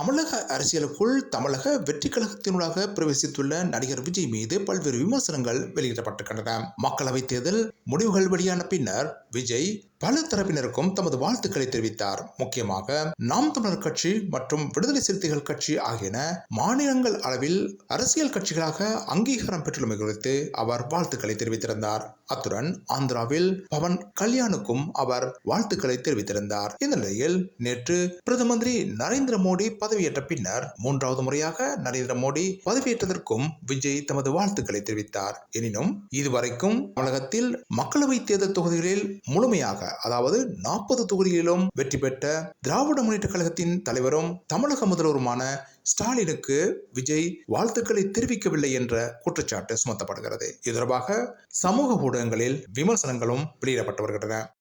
தமிழக அரசியலுக்குள் தமிழக வெற்றி கழகத்தினூடாக பிரவேசித்துள்ள நடிகர் விஜய் மீது பல்வேறு விமர்சனங்கள் வெளியிடப்பட்டிருக்கின்றன. மக்களவைத் தேர்தல் முடிவுகள் வெளியான பின்னர் விஜய் பல தரப்பினருக்கும் தமது வாழ்த்துக்களை தெரிவித்தார். முக்கியமாக நாம் தமிழர் கட்சி மற்றும் விடுதலை சிறுத்தைகள் கட்சி ஆகியன மாநிலங்கள் அளவில் அரசியல் கட்சிகளாக அங்கீகாரம் பெற்றுள்ளமை குறித்து அவர் வாழ்த்துக்களை தெரிவித்திருந்தார். அத்துடன் ஆந்திராவில் பவன் கல்யாணுக்கும் அவர் வாழ்த்துக்களை தெரிவித்திருந்தார். இந்த நிலையில் நேற்று பிரதம மந்திரி நரேந்திர மோடி பதவியேற்ற பின்னர் மூன்றாவது முறையாக நரேந்திர மோடி பதவியேற்றதற்கும் விஜய் தமது வாழ்த்துக்களை தெரிவித்தார். எனினும் இதுவரைக்கும் தமிழகத்தில் மக்களவை தேர்தல் தொகுதிகளில் முழுமையாக அதாவது நாற்பது தொகுதிகளிலும் வெற்றி பெற்ற திராவிட முன்னேற்ற கழகத்தின் தலைவரும் தமிழக முதல்வருமான ஸ்டாலினுக்கு விஜய் வாழ்த்துக்களை தெரிவிக்கவில்லை என்ற குற்றச்சாட்டு சுமத்தப்படுகிறது. இது தொடர்பாக சமூக ஊடகங்களில் விமர்சனங்களும் வெளியிடப்பட்டு வருகின்றன.